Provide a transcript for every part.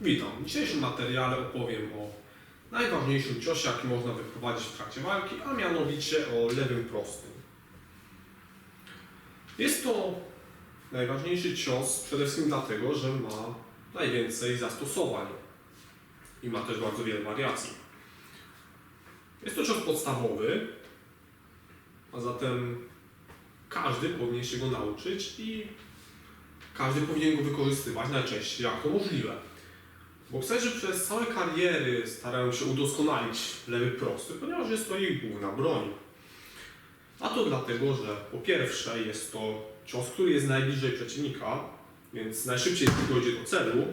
Witam. W dzisiejszym materiale opowiem o najważniejszym ciosie, jaki można wyprowadzić w trakcie walki, a mianowicie o lewym prostym. Jest to najważniejszy cios przede wszystkim dlatego, że ma najwięcej zastosowań i ma też bardzo wiele wariacji. Jest to cios podstawowy, a zatem każdy powinien się go nauczyć i każdy powinien go wykorzystywać najczęściej jak to możliwe. Bokserzy przez całe kariery starają się udoskonalić lewy prosty, ponieważ jest to ich główna broń. A to dlatego, że po pierwsze jest to cios, który jest najbliżej przeciwnika, więc najszybciej dojdzie do celu.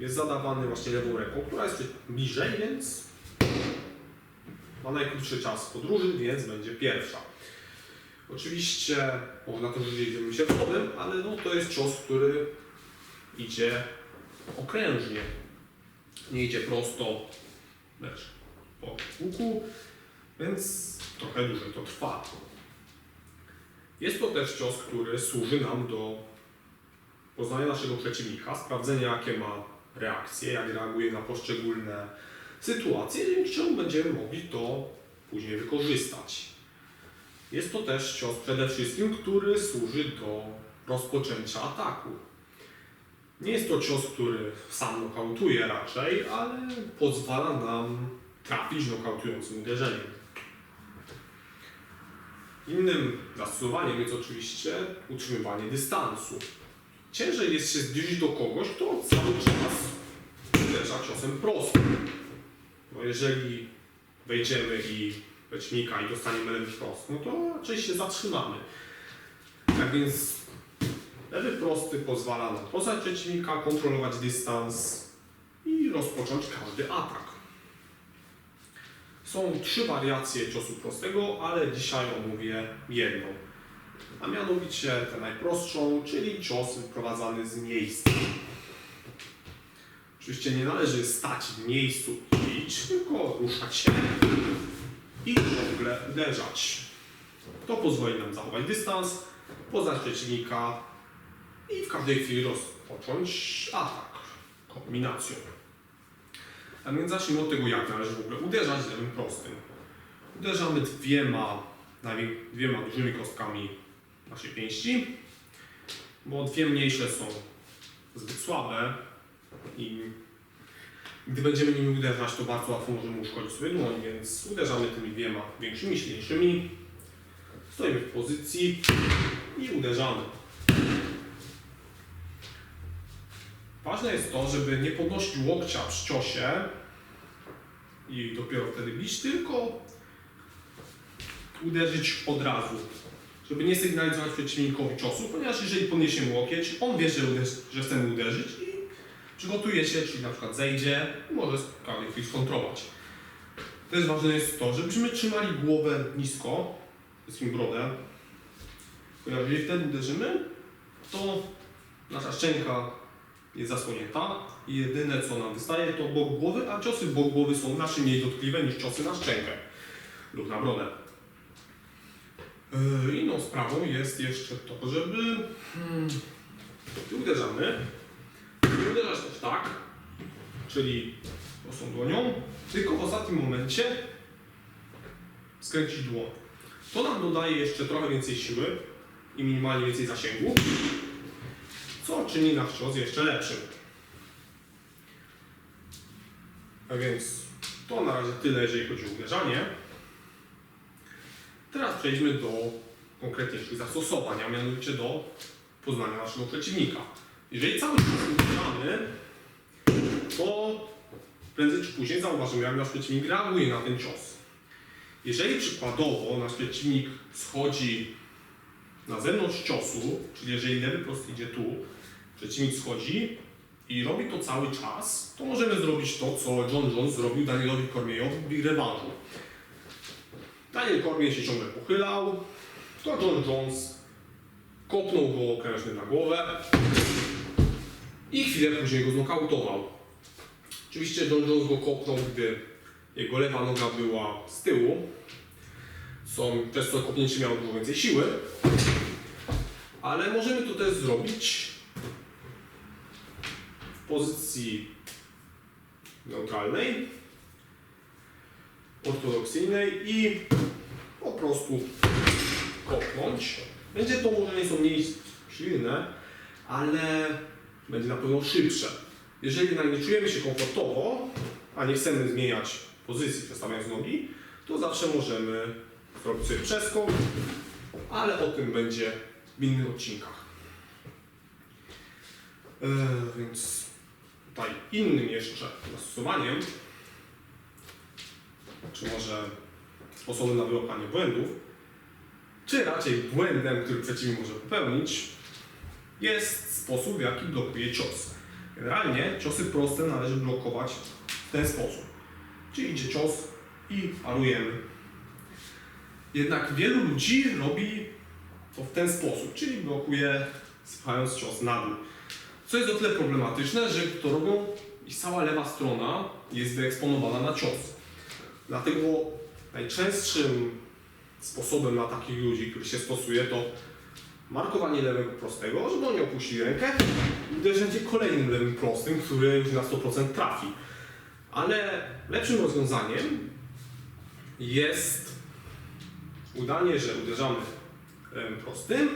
Jest zadawany właśnie lewą ręką, która jest bliżej, więc ma najkrótszy czas podróży, więc będzie pierwsza. Oczywiście można też użyć się wodem, ale no, to jest cios, który idzie okrężnie. Nie idzie prosto lecz po łuku, więc trochę dłużej to trwa. Jest to też cios, który służy nam do poznania naszego przeciwnika, sprawdzenia jakie ma reakcje, jak reaguje na poszczególne sytuacje, dzięki czemu będziemy mogli to później wykorzystać. Jest to też cios przede wszystkim, który służy do rozpoczęcia ataku. Nie jest to cios, który sam nokautuje raczej, ale pozwala nam trafić nokautującym uderzeniem. Innym zastosowaniem jest oczywiście utrzymywanie dystansu. Ciężej jest się zbliżyć do kogoś, kto cały czas uderza ciosem prostym. Bo jeżeli wejdziemy i przeciwnika i dostaniemy lewy prost, no to raczej się zatrzymamy. Tak więc lewy prosty pozwala nam poznać przeciwnika, kontrolować dystans i rozpocząć każdy atak. Są trzy wariacje ciosu prostego, ale dzisiaj omówię jedną. A mianowicie tę najprostszą, czyli cios wyprowadzany z miejsca. Oczywiście nie należy stać w miejscu i iść, tylko ruszać się i ciągle uderzać. To pozwoli nam zachować dystans, poznać przeciwnika i w każdej chwili rozpocząć atak kombinacją. A więc zacznijmy od tego, jak należy w ogóle uderzać lewym prostym. Uderzamy dwiema, dwiema dużymi kostkami naszej pięści, bo dwie mniejsze są zbyt słabe i gdy będziemy nimi uderzać, to bardzo łatwo możemy uszkodzić sobie dłoń, więc uderzamy tymi dwiema większymi, silniejszymi. Stoimy w pozycji i uderzamy. Ważne jest to, żeby nie podnosić łokcia przy ciosie i dopiero wtedy bić, tylko uderzyć od razu. Żeby nie sygnalizować przeciwnikowi ciosu, ponieważ jeżeli podniesiemy łokieć, on wie, że, że chcemy uderzyć i przygotuje się, czyli na przykład zejdzie i może w każdej chwili skontrować. Też ważne jest to, żebyśmy trzymali głowę nisko, wszystkim brodę, ponieważ jeżeli wtedy uderzymy, to nasza szczęka jest zasłonięta i jedyne co nam wystaje to bok głowy, a ciosy bok głowy są znacznie mniej dotkliwe niż ciosy na szczękę lub na brodę. Yy, Inną sprawą jest jeszcze to, żeby hmm, uderzamy, uderzać też tak, czyli prostą dłonią, tylko w ostatnim momencie skręcić dłoń. To nam dodaje jeszcze trochę więcej siły i minimalnie więcej zasięgu, co czyni nasz cios jeszcze lepszym. A więc to na razie tyle, jeżeli chodzi o uderzanie. Teraz przejdźmy do konkretniejszych zastosowań, a mianowicie do poznania naszego przeciwnika. Jeżeli cały czas uderzamy, to prędzej czy później zauważymy, jak nasz przeciwnik reaguje na ten cios. Jeżeli przykładowo nasz przeciwnik schodzi na zewnątrz ciosu, czyli jeżeli lewy prosty idzie tu, przeciwnik schodzi i robi to cały czas, to możemy zrobić to, co John Jones zrobił Danielowi Cormiejowi w Revanchu. Daniel Cormier się ciągle pochylał, to John Jones kopnął go okrężnym na głowę i chwilę później go znokautował. Oczywiście John Jones go kopnął, gdy jego lewa noga była z tyłu, co, przez co kopnięcie miało dużo więcej siły, ale możemy to też zrobić pozycji neutralnej, ortodoksyjnej i po prostu kopnąć. Będzie to może nieco mniej silne, ale będzie na pewno szybsze. Jeżeli jednak nie czujemy się komfortowo, a nie chcemy zmieniać pozycji przestawiając nogi, to zawsze możemy zrobić sobie przeskok, ale o tym będzie w innych odcinkach. E, więc tutaj innym jeszcze zastosowaniem, czy może sposobem na wyłapanie błędów, czy raczej błędem, który przeciwnik może popełnić, jest sposób, w jaki blokuje cios. Generalnie ciosy proste należy blokować w ten sposób. Czyli idzie cios i parujemy. Jednak wielu ludzi robi to w ten sposób, czyli blokuje spychając cios na dół. Co jest o tyle problematyczne, że to robią i cała lewa strona jest wyeksponowana na cios. Dlatego najczęstszym sposobem na takich ludzi, który się stosuje, to markowanie lewego prostego, żeby oni opuścili rękę i uderzenie kolejnym lewym prostym, który już na 100% trafi. Ale lepszym rozwiązaniem jest udanie, że uderzamy lewym prostym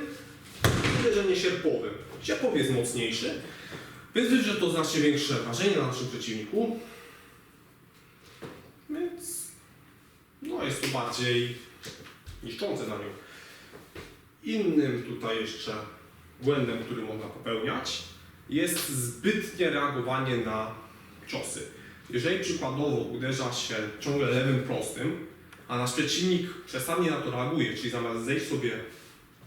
uderzenie sierpowym. Sierpowy jest mocniejszy, więc wywiera to znacznie większe wrażenie na naszym przeciwniku. Więc no, jest to bardziej niszczące dla nią. Innym tutaj jeszcze błędem, który można popełniać, jest zbytnie reagowanie na ciosy. Jeżeli przykładowo uderza się ciągle lewym prostym, a nasz przeciwnik przesadnie na to reaguje, czyli zamiast zejść sobie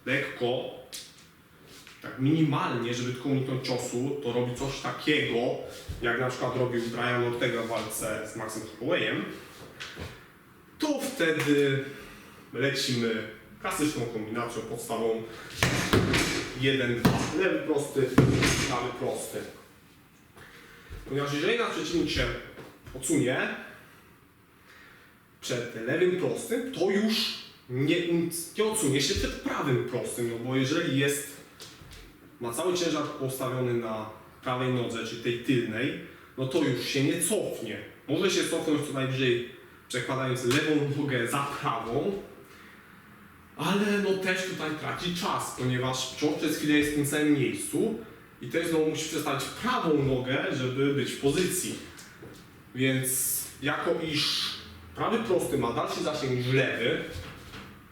lekko, tak minimalnie, żeby tylko uniknąć ciosu, to robi coś takiego, jak na przykład robił Brian Ortega w walce z Maxem Hollowayem, to wtedy lecimy klasyczną kombinacją podstawą 1, 2, lewy prosty, prawy prosty. Ponieważ jeżeli nasz przeciwnik się odsunie przed lewym prostym, to już nie, nie odsunie się przed prawym prostym, no bo jeżeli jest, ma cały ciężar postawiony na prawej nodze, czyli tej tylnej, no to już się nie cofnie. Może się cofnąć co najwyżej przekładając lewą nogę za prawą, ale no też tutaj traci czas, ponieważ wciąż przez chwilę jest w tym samym miejscu i też znowu musi przestawić prawą nogę, żeby być w pozycji. Więc jako iż prawy prosty ma dalszy zasięg niż lewy,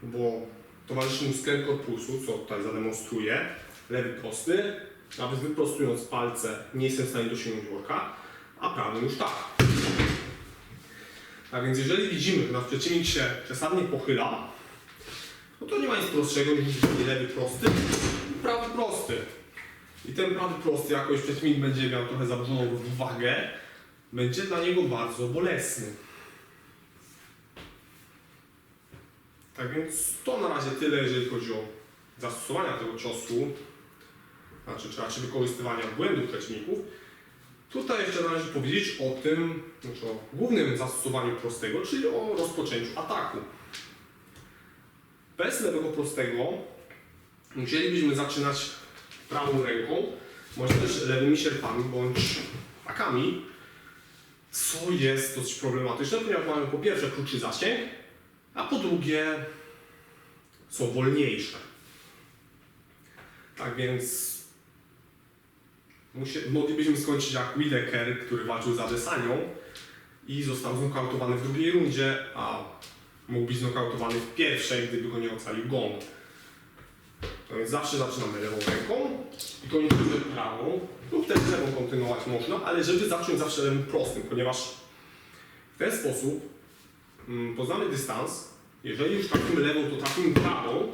bo towarzyszy mu skręt korpusu, co tutaj zademonstruję, lewy prosty, nawet wyprostując palce nie jestem w stanie dosięgnąć worka, a prawy już tak. Tak więc jeżeli widzimy, że nasz przeciwnik się przesadnie pochyla, no to nie ma nic prostszego niż lewy prosty i prawy prosty. I ten prawy prosty, jako iż przeciwnik będzie miał trochę zaburzoną równowagę, będzie dla niego bardzo bolesny. Tak więc to na razie tyle, jeżeli chodzi o zastosowania tego ciosu, znaczy, czy raczej wykorzystywania błędów przeciwników. Tutaj jeszcze należy powiedzieć o tym, znaczy o głównym zastosowaniu prostego, czyli o rozpoczęciu ataku. Bez lewego prostego musielibyśmy zaczynać prawą ręką, bądź też lewymi sierpami, bądź hakami, co jest dosyć problematyczne, ponieważ mamy po pierwsze krótszy zasięg, a po drugie są wolniejsze. Tak więc musie- moglibyśmy skończyć jak Whittaker, który walczył z Adesanią i został znokautowany w drugiej rundzie, a mógł być znokautowany w pierwszej, gdyby go nie ocalił gong. No więc zawsze zaczynamy lewą ręką i kończymy prawą, lub też lewą kontynuować można, ale żeby zacząć zawsze lewym prostym, ponieważ w ten sposób mm, poznamy dystans. Jeżeli już trafimy lewą, to trafimy prawą.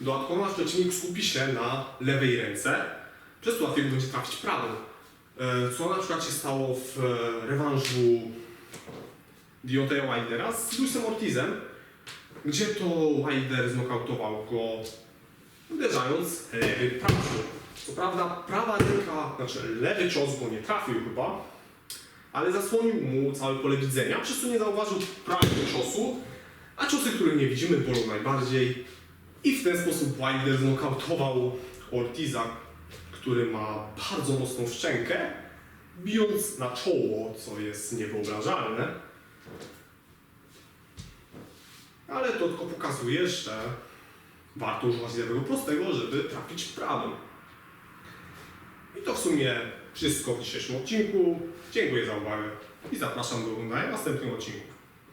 Dodatkowo nasz przeciwnik skupi się na lewej ręce, przez to łatwiej będzie trafić prawą. E, Co na przykład się stało w e, rewanżu Deontaya Wildera z Luisem Ortizem, gdzie to Wilder znokautował go uderzając lewy prawy. Co prawda prawa ręka, znaczy lewy cios go nie trafił chyba, ale zasłonił mu całe pole widzenia, przez co nie zauważył prawego ciosu, a ciosy, które nie widzimy, bolą najbardziej. I w ten sposób Wilder znokautował Ortiza, który ma bardzo mocną szczękę, bijąc na czoło, co jest niewyobrażalne. Ale to tylko pokazuje, że warto używać lewego prostego, żeby trafić prawym. I to w sumie wszystko w dzisiejszym odcinku. Dziękuję za uwagę i zapraszam do oglądania następnych odcinków.